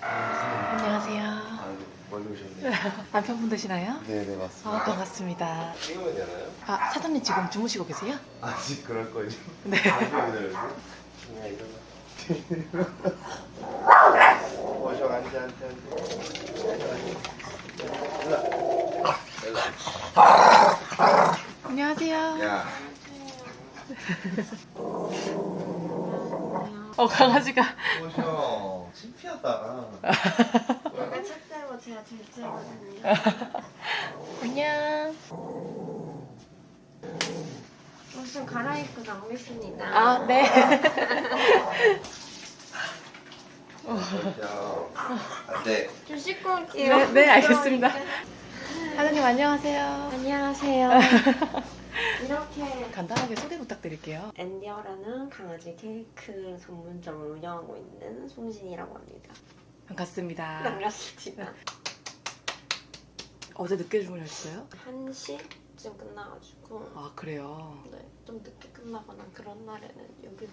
안녕하세요. 아, 멀리 오셨네. 남편분 되시나요? 네네 아, 맞습니다. 반갑습니다. 찍으면 되나요? 아, 사장님 지금 주무시고 계세요? 아직 그럴 거예요. 네. 그냥 일어나. 오셔 앉아 앉아 안녕하세요. 야. 어, 강아지가. 오셔. 창피하다. 내가 첫째고 제가 둘째거든요. 안녕. 옷을 갈아입고 나오겠습니다. 아, 네. 오셔. 안돼. 좀 씻고 올게요. 네, 네, 알겠습니다. 사장님 안녕하세요. 안녕하세요. 이렇게 간단하게 소개 부탁드릴게요. 엔디어라는 강아지 케이크 전문점을 운영하고 있는 송신이라고 합니다. 반갑습니다. 반갑습니다. 어제 늦게 주무셨어요? 1시쯤 끝나가지고 아, 그래요. 네, 좀 늦게 끝나거나 그런 날에는 여기서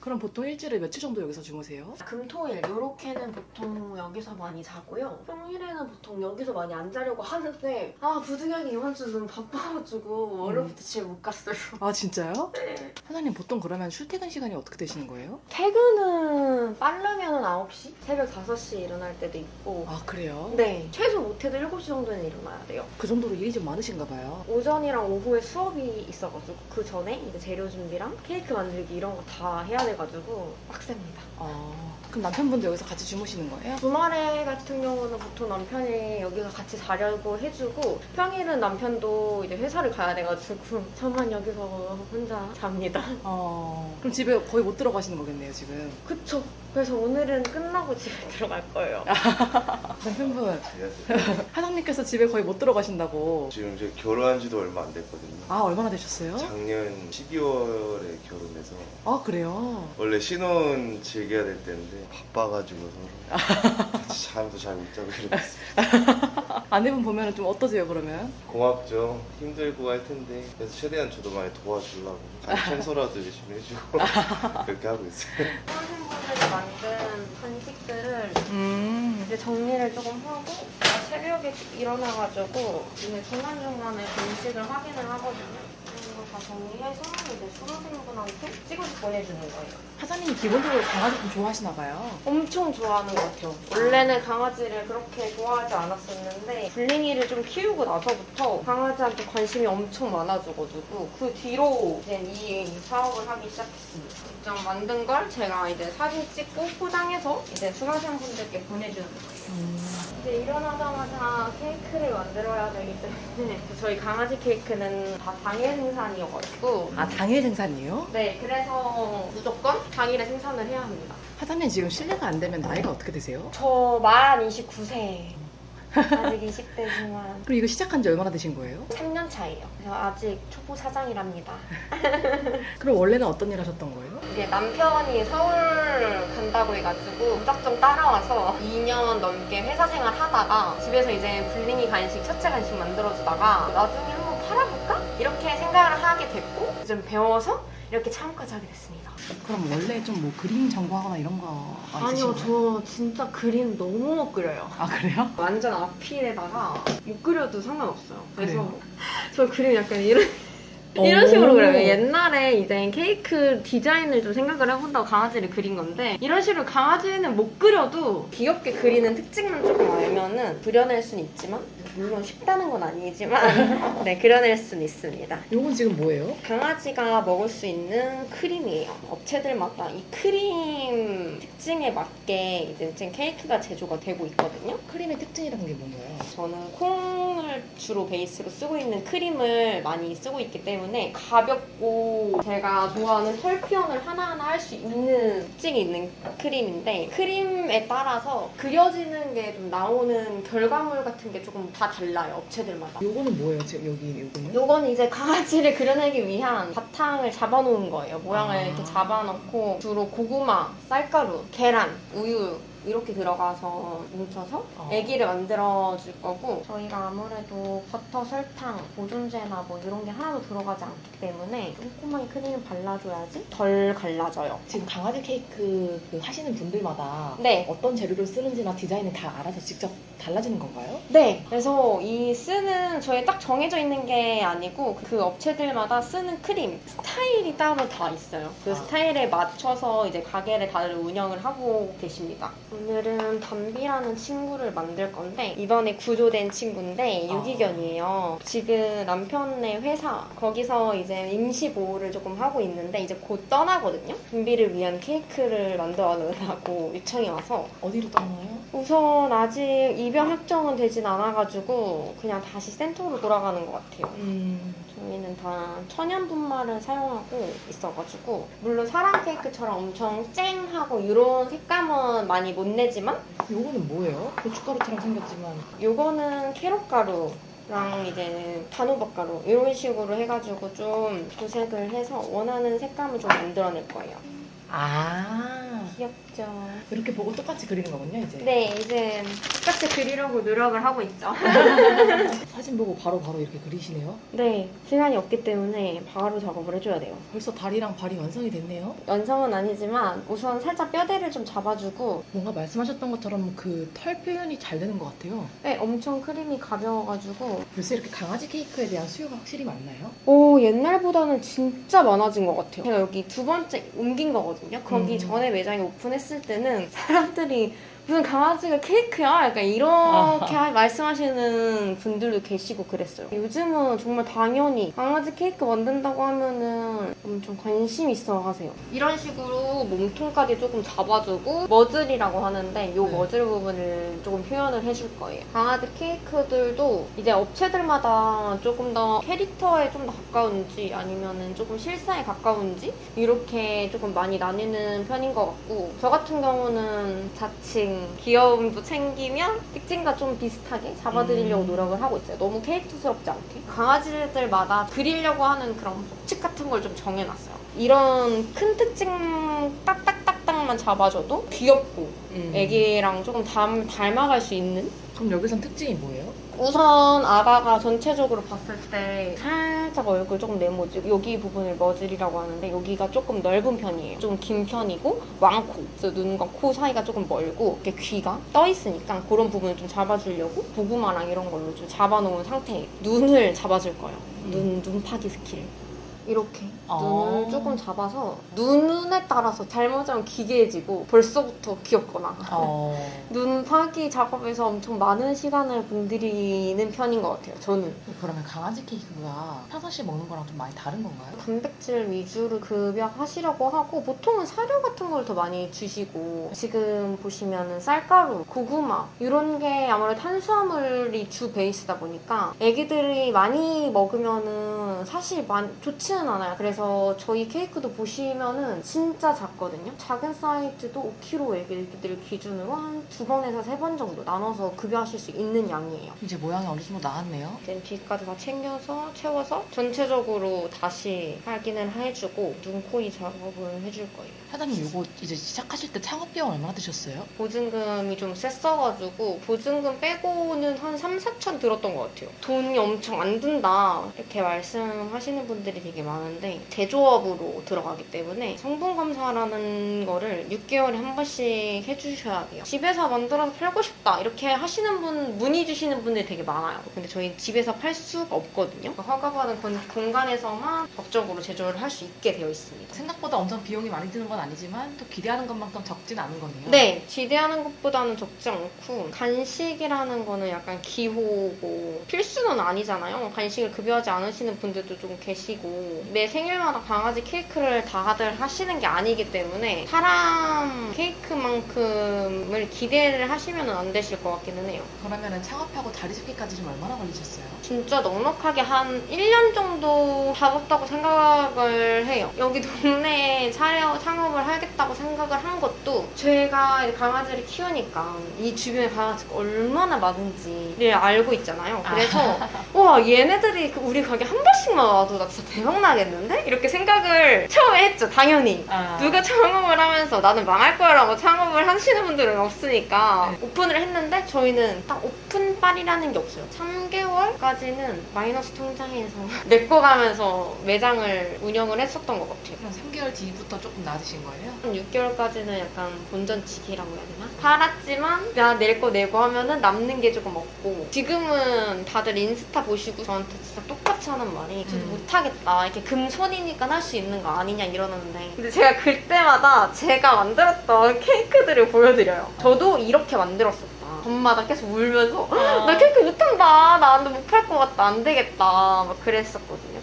그럼 보통 일주일에 며칠 정도 여기서 주무세요? 금토일 요렇게는 보통 여기서 많이 자고요. 평일에는 보통 여기서 많이 안 자려고 하는데 아 부득이하게 이번 주 너무 바빠가지고 월요일부터 집에 못 갔어요. 아, 진짜요? 네. 사장님 보통 그러면 출퇴근 시간이 어떻게 되시는 거예요? 퇴근은 빠르면 9시? 새벽 5시에 일어날 때도 있고 아, 그래요? 네 최소 못해도 7시 정도는 일어나야 돼요. 그 정도로 일이 좀 많으신가 봐요. 오전이랑 오후에 수업이 있어가지고 그 전에 이제 재료 준비랑 케이크 만들기 이런 거다 해야 돼가지고 빡셉니다. 아, 그럼 남편분도 여기서 같이 주무시는 거예요? 주말에 같은 경우는 보통 남편이 여기서 같이 자려고 해주고 평일은 남편도 이제 회사를 가야 돼가지고 저만 여기서 혼자 잡니다. 어, 그럼 집에 거의 못 들어가시는 거겠네요, 지금. 그쵸. 그래서 오늘은 끝나고 집에 들어갈 거예요. 안녕하세요. 사장님께서 집에 거의 못 들어가신다고. 지금 제 결혼한 지도 얼마 안 됐거든요. 아, 얼마나 되셨어요? 작년 12월에 결혼해서 아, 그래요? 원래 신혼 즐겨야 될 때인데 바빠가지고 서로 같이 잠도 잘 못 자고 이러고 있어요. 아내분 보면 좀 어떠세요, 그러면? 고맙죠. 힘들고 할 텐데 그래서 최대한 저도 많이 도와주려고 간 청소라도 열심히 해주고 그렇게 하고 있어요. 선생님들이 만든 간식들을 음. 이제 정리를 조금 하고 나 새벽에 일어나가지고 이제 중간중간에 간식을 확인을 하거든요. 다 정리해서 이제 수험생분한테 찍어서 보내주는 거예요. 사장님이 기본적으로 강아지 좀 좋아하시나 봐요. 엄청 좋아하는 것 같아요. 원래는 강아지를 그렇게 좋아하지 않았었는데 블링이를 좀 키우고 나서부터 강아지한테 관심이 엄청 많아져가지고 그 뒤로 이제 이 사업을 하기 시작했습니다. 직접 만든 걸 제가 이제 사진 찍고 포장해서 이제 수강생분들께 보내주는 거예요. 이제 일어나자마자 케이크를 만들어야 되기 때문에 저희 강아지 케이크는 다 당일 생산이어가지고 아, 당일 생산이에요? 네 그래서 무조건 당일에 생산을 해야 합니다. 사장님 지금 실례가 안 되면 나이가 어떻게 되세요? 저 만 29세. 아직 20대지만 그럼 이거 시작한 지 얼마나 되신 거예요? 3년 차예요. 그래서 아직 초보 사장이랍니다. 그럼 원래는 어떤 일 하셨던 거예요? 이게 남편이 서울 간다고 해가지고 무작정 따라와서 2년 넘게 회사 생활 하다가 집에서 이제 블링이 간식, 첫째 간식 만들어주다가 나중에 한번 팔아볼까? 이렇게 생각을 하게 됐고 좀 배워서 이렇게 창업까지 하게 됐습니다. 그럼 원래 좀 뭐 그림 전공하거나 이런 거 아니요, 저 진짜 그림 너무 못 그려요. 아 그래요? 완전 앞필에다가 못 그려도 상관없어요. 그래서 그래요? 저 그림 약간 이런 이런 식으로 오. 그려요. 옛날에 이제 케이크 디자인을 좀 생각을 해본다고 강아지를 그린 건데 이런 식으로 강아지는 못 그려도 귀엽게 그리는 특징만 조금 알면은 그려낼 수는 있지만 물론 쉽다는 건 아니지만 네 그려낼 수는 있습니다. 이건 지금 뭐예요? 강아지가 먹을 수 있는 크림이에요. 업체들마다 이 크림 특징에 맞게 이제 지금 케이크가 제조가 되고 있거든요. 크림의 특징이라는 게 뭔가요? 저는 콩을 주로 베이스로 쓰고 있는 크림을 많이 쓰고 있기 때문에 가볍고 제가 좋아하는 털 표현을 하나하나 할 수 있는 특징이 있는 크림인데 크림에 따라서 그려지는 게 좀 나오는 결과물 같은 게 조금 다 달라요 업체들마다 요거는 뭐예요? 지금 여기 요거는? 요거는 이제 강아지를 그려내기 위한 바탕을 잡아놓은 거예요. 모양을 아. 이렇게 잡아놓고 주로 고구마, 쌀가루, 계란, 우유 이렇게 들어가서 뭉쳐서 어. 애기를 만들어 줄 거고 저희가 아무래도 버터, 설탕, 보존제나 뭐 이런 게 하나도 들어가지 않기 때문에 꼼꼼하게 크림을 발라줘야지 덜 갈라져요. 지금 강아지 케이크 그 하시는 분들마다 네. 어떤 재료를 쓰는지나 디자인을 다 알아서 직접 달라지는 건가요? 네. 그래서 이 쓰는 저희 딱 정해져 있는 게 아니고 그 업체들마다 쓰는 크림 스타일이 따로 다 있어요. 그 아. 스타일에 맞춰서 이제 가게를 다들 운영을 하고 계십니다. 오늘은 담비라는 친구를 만들 건데 이번에 구조된 친구인데 아. 유기견이에요. 지금 남편의 회사 거기서 이제 임시 보호를 조금 하고 있는데 이제 곧 떠나거든요. 담비를 위한 케이크를 만들어 놓으라고 요청이 와서 어디로 떠나요? 우선 아직 입양 확정은 되진 않아가지고 그냥 다시 센터로 돌아가는 것 같아요. 음, 저희는 다 천연 분말을 사용하고 있어가지고 물론 사랑 케이크처럼 엄청 쨍하고 이런 색감은 많이 못 내지만 요거는 뭐예요? 고춧가루처럼 생겼지만 요거는 캐럿 가루 랑 이제 단호박가루 이런 식으로 해가지고 좀 도색을 해서 원하는 색감을 좀 만들어낼 거예요. 아 귀엽죠? 이렇게 보고 똑같이 그리는 거군요 이제 네, 이제 똑같이 그리려고 노력을 하고 있죠. 사진 보고 바로 바로 이렇게 그리시네요 네, 시간이 없기 때문에 바로 작업을 해줘야 돼요. 벌써 다리랑 발이 완성이 됐네요 연성은 아니지만 우선 살짝 뼈대를 좀 잡아주고 뭔가 말씀하셨던 것처럼 그 털 표현이 잘 되는 것 같아요 네, 엄청 크림이 가벼워가지고 요새 이렇게 강아지 케이크에 대한 수요가 확실히 많나요? 오 옛날보다는 진짜 많아진 것 같아요. 제가 여기 두 번째 옮긴 거거든요. 거기 음. 전에 매장에 오픈했을 때는 사람들이 무슨 강아지가 케이크야? 약간 이렇게 말씀하시는 분들도 계시고 그랬어요. 요즘은 정말 당연히 강아지 케이크 만든다고 하면은 엄청 관심 있어 하세요. 이런 식으로 몸통까지 조금 잡아주고 머즐이라고 하는데 요 네. 머즐 부분을 조금 표현을 해줄 거예요. 강아지 케이크들도 이제 업체들마다 조금 더 캐릭터에 좀 더 가까운지 아니면은 조금 실사에 가까운지 이렇게 조금 많이 나뉘는 편인 것 같고 저 같은 경우는 자칭 귀여움도 챙기면 특징과 좀 비슷하게 잡아드리려고 음. 노력을 하고 있어요. 너무 캐릭터스럽지 않게. 강아지들마다 그리려고 하는 그런 법칙 같은 걸 좀 정해놨어요. 이런 큰 특징 딱딱딱딱만 잡아줘도 귀엽고 음. 애기랑 조금 닮, 닮아갈 수 있는 그럼 여기선 특징이 뭐예요? 우선 아가가 전체적으로 봤을 때 살짝 얼굴 조금 네모지고 여기 부분을 머즐이라고 하는데 여기가 조금 넓은 편이에요. 좀 긴 편이고 왕코. 눈과 코 사이가 조금 멀고 이렇게 귀가 떠 있으니까 그런 부분을 좀 잡아주려고 고구마랑 이런 걸로 좀 잡아놓은 상태에 눈을 잡아줄 거예요. 눈 눈파기 스킬. 이렇게 아. 눈을 조금 잡아서 눈에 따라서 잘못하면 기괴해지고 벌써부터 귀엽거나 어... 눈 파기 작업에서 엄청 많은 시간을 분들이는 편인 것 같아요. 저는 그러면 강아지 케이크가 평상시에 먹는 거랑 좀 많이 다른 건가요? 단백질 위주로 급여하시려고 하고 보통은 사료 같은 걸 더 많이 주시고 지금 보시면은 쌀가루, 고구마 이런 게 아무래도 탄수화물이 주 베이스다 보니까 애기들이 많이 먹으면은 사실 많 좋지 는 않아요. 그래서 저희 케이크도 보시면은 진짜 작거든요. 작은 사이즈도 5kg 애기들 기준으로 한 두 번에서 세 번 정도 나눠서 급여하실 수 있는 양이에요. 이제 모양이 어느 정도 나왔네요 이제 뒤까지 다 챙겨서 채워서 전체적으로 다시 확인을 해주고 눈, 코, 이 작업을 해줄 거예요. 사장님 이거 이제 시작하실 때 창업 비용 얼마나 드셨어요? 보증금이 좀 셌어가지고 보증금 빼고는 한 3, 4천 들었던 것 같아요. 돈이 엄청 안 든다 이렇게 말씀하시는 분들이 되게 많은데 제조업으로 들어가기 때문에 성분 검사라는 거를 6개월에 한 번씩 해주셔야 돼요. 집에서 만들어서 팔고 싶다 이렇게 하시는 분 문의 주시는 분들이 되게 많아요. 근데 저희 집에서 팔 수가 없거든요. 허가받은 건- 공간에서만 법적으로 제조를 할 수 있게 되어 있습니다. 생각보다 엄청 비용이 많이 드는 건 아니지만 또 기대하는 것만큼 적진 않은 거네요 네, 기대하는 것보다는 적지 않고 간식이라는 거는 약간 기호고 필수는 아니잖아요. 간식을 급여하지 않으시는 분들도 좀 계시고 매 생일마다 강아지 케이크를 다들 하시는 게 아니기 때문에 사람 케이크만큼을 기대를 하시면 안 되실 것 같기는 해요. 그러면은 창업하고 다리 짚기까지 좀 얼마나 걸리셨어요? 진짜 넉넉하게 한 1년 정도 잡았다고 생각을 해요. 여기 동네에 차려 창업을 하겠다고 생각을 한 것도 제가 강아지를 키우니까 이 주변에 강아지가 얼마나 많은지를 알고 있잖아요. 그래서 와 얘네들이 그 우리 가게 한 번씩만 와도 나 진짜 대박 고장나겠는데? 이렇게 생각을 처음에 했죠, 당연히. 아. 누가 창업을 하면서 나는 망할 거라고 창업을 하시는 분들은 없으니까 네. 오픈을 했는데 저희는 딱 오픈빨이라는 게 없어요. 3개월까지는 마이너스 통장에서 메꿔 가면서 매장을 운영을 했었던 것 같아요. 그럼 3개월 뒤부터 조금 나아지신 거예요? 한 6개월까지는 약간 본전치기라고 해야 되나? 팔았지만 그냥 낼거 내고 하면은 남는 게 조금 없고 지금은 다들 인스타 보시고 저한테 진짜 똑같이 하는 말이 저도 음. 못하겠다 이렇게 금손이니까 할 수 있는 거 아니냐 이러는데. 근데 제가 그때마다 제가 만들었던 케이크들을 보여드려요. 저도 이렇게 만들었었다. 밤마다 계속 울면서 나 케이크 못한다. 나도 못팔 것 같다. 안 되겠다. 막 그랬었거든요.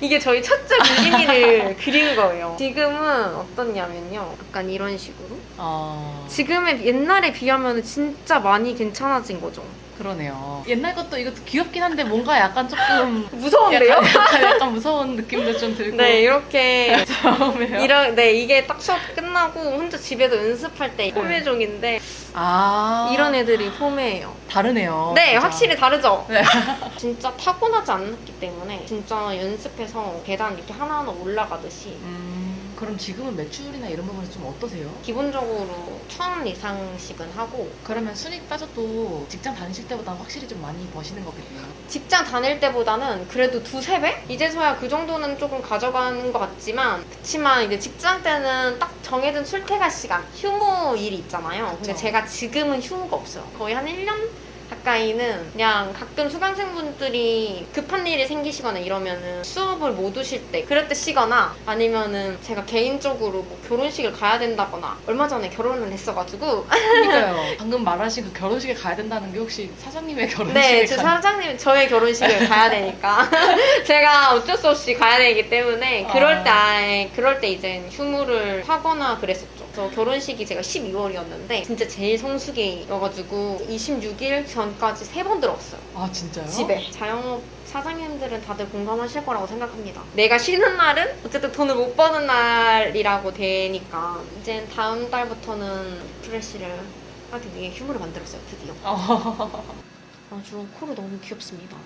이게 저희 첫째 비기니를 그린 거예요. 지금은 어떻냐면요. 약간 이런 식으로. 어. 지금의 옛날에 비하면 진짜 많이 괜찮아진 거죠 그러네요. 옛날 것도 이것도 귀엽긴 한데 뭔가 약간 조금 무서운데요? 약간, 약간, 약간 무서운 느낌도 좀 들고. 네 이렇게 처음에요. 이런 네 이게 딱 수업 끝나고 혼자 집에서 연습할 때 포메종인데 아 이런 애들이 포메예요 다르네요. 네, 진짜. 확실히 다르죠? 네. 진짜 타고나지 않았기 때문에 진짜 연습해서 계단 이렇게 하나하나 올라가듯이 음, 그럼 지금은 매출이나 이런 부분은 좀 어떠세요? 기본적으로 천 이상씩은 하고 그러면 순익 빠져도 직장 다니실 때보다 확실히 좀 많이 버시는 거겠네요. 직장 다닐 때보다는 그래도 두세 배? 이제서야 그 정도는 조금 가져가는 것 같지만 그치만 이제 직장 때는 딱 정해진 출퇴근 시간 휴무 일이 있잖아요 근데 그쵸. 제가 지금은 휴무가 없어요 거의 한 1년 가까이는 그냥 가끔 수강생분들이 급한 일이 생기시거나 이러면은 수업을 못 오실 때 그럴 때 쉬거나 아니면은 제가 개인적으로 뭐 결혼식을 가야 된다거나 얼마 전에 결혼을 했어가지고 그러니까요. 방금 말하신 그 결혼식에 가야 된다는 게 혹시 사장님의 결혼식에 네, 제 가는- 사장님 저의 결혼식을 가야 되니까 제가 어쩔 수 없이 가야 되기 때문에 그럴 때 아. 아예 그럴 때 이제 휴무를 하거나 그랬었죠. 저 결혼식이 제가 12월이었는데 진짜 제일 성수기여가지고 26일 전 까지 세 번 들어왔어요. 아 진짜요? 집에 자영업 사장님들은 다들 공감하실 거라고 생각합니다. 내가 쉬는 날은 어쨌든 돈을 못 버는 날이라고 되니까 이제 다음 달부터는 프레시를 하기 위해 휴무를 만들었어요. 드디어. 어, 아주 코로 너무 귀엽습니다.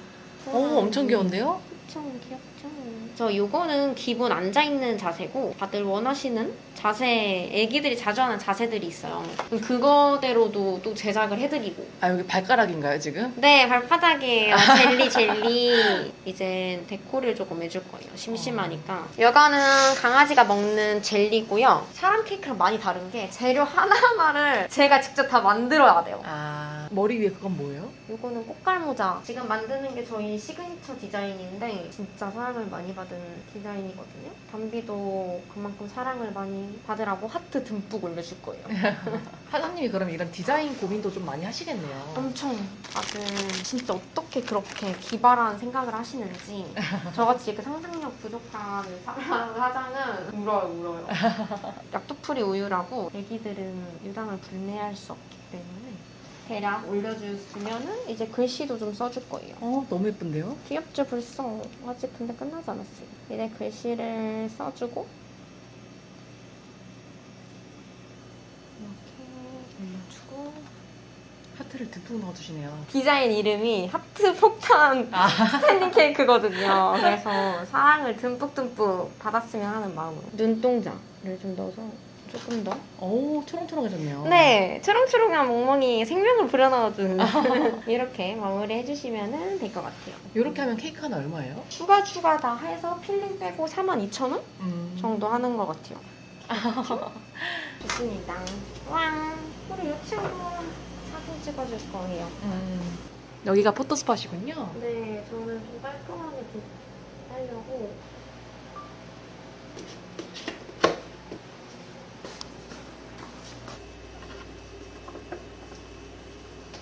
오, 엄청 귀여운데요? 엄청 귀엽죠. 저 요거는 기본 앉아있는 자세고 다들 원하시는 자세, 애기들이 자주 하는 자세들이 있어요. 그럼 그거대로도 또 제작을 해드리고 아 여기 발가락인가요 지금? 네, 발바닥이에요. 젤리, 젤리. 이제 데코를 조금 해줄 거예요. 심심하니까. 여가는 강아지가 먹는 젤리고요. 사람 케이크랑 많이 다른 게 재료 하나하나를 제가 직접 다 만들어야 돼요. 아 머리 위에 그건 뭐예요? 이거는 꽃갈모자. 지금 만드는 게 저희 시그니처 디자인인데 진짜 사랑을 많이 받은 디자인이거든요. 담비도 그만큼 사랑을 많이 받으라고 하트 듬뿍 올려줄 거예요. 사장님이 그럼 이런 디자인 고민도 좀 많이 하시겠네요. 엄청 다들 진짜 어떻게 그렇게 기발한 생각을 하시는지 저같이 이렇게 상상력 부족한 사람 사장은 울어요 울어요 약도풀이 우유라고 애기들은 유당을 분해할 수 없기 때문에 대략 올려주시면은 이제 글씨도 좀 써줄 거예요 어 너무 예쁜데요? 귀엽죠 벌써 아직 근데 끝나지 않았어요 이제 글씨를 써주고 이렇게 올려주고 하트를 듬뿍 넣어주시네요. 디자인 이름이 하트 폭탄 아. 스탠딩 케이크거든요. 그래서 사랑을 듬뿍듬뿍 받았으면 하는 마음으로 눈동자를 좀 넣어서 조금 더. 오 초롱초롱해졌네요. 네, 초롱초롱한 멍멍이 생명을 불어넣어준 이렇게 마무리 해주시면 될 것 같아요. 이렇게 하면 케이크 하나 얼마예요? 추가 추가 다 해서 필링 빼고 42,000원 음. 정도 하는 것 같아요. 좋습니다. 왕! 우리 이 친구 사진 찍어줄 거예요. 음. 여기가 포토 스팟이군요. 네, 저는 좀 깔끔하게 좀 하려고.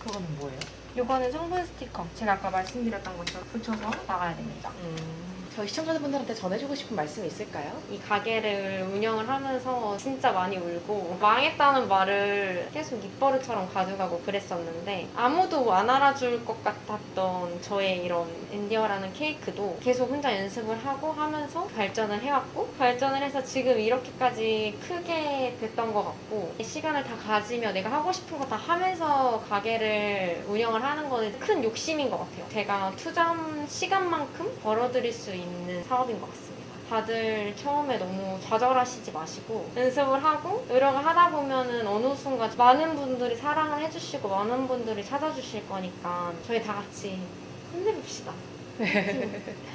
그거는 뭐예요? 이거는 성분 스티커. 제가 아까 말씀드렸던 것처럼 붙여서 나가야 됩니다. 음. 저희 시청자분들한테 전해주고 싶은 말씀이 있을까요? 이 가게를 운영을 하면서 진짜 많이 울고 망했다는 말을 계속 입버릇처럼 가져가고 그랬었는데 아무도 안 알아줄 것 같았던 저의 이런 엔디어라는 케이크도 계속 혼자 연습을 하고 하면서 발전을 해왔고 발전을 해서 지금 이렇게까지 크게 됐던 것 같고 시간을 다 가지며 내가 하고 싶은 거 다 하면서 가게를 운영을 하는 거는 큰 욕심인 것 같아요. 제가 투자한 시간만큼 벌어들일 수 있는 사업인 것 같습니다. 다들 처음에 너무 좌절하시지 마시고 연습을 하고 노력을 하다 보면은 어느 순간 많은 분들이 사랑을 해주시고 많은 분들이 찾아주실 거니까 저희 다 같이 힘내봅시다.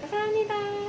감사합니다.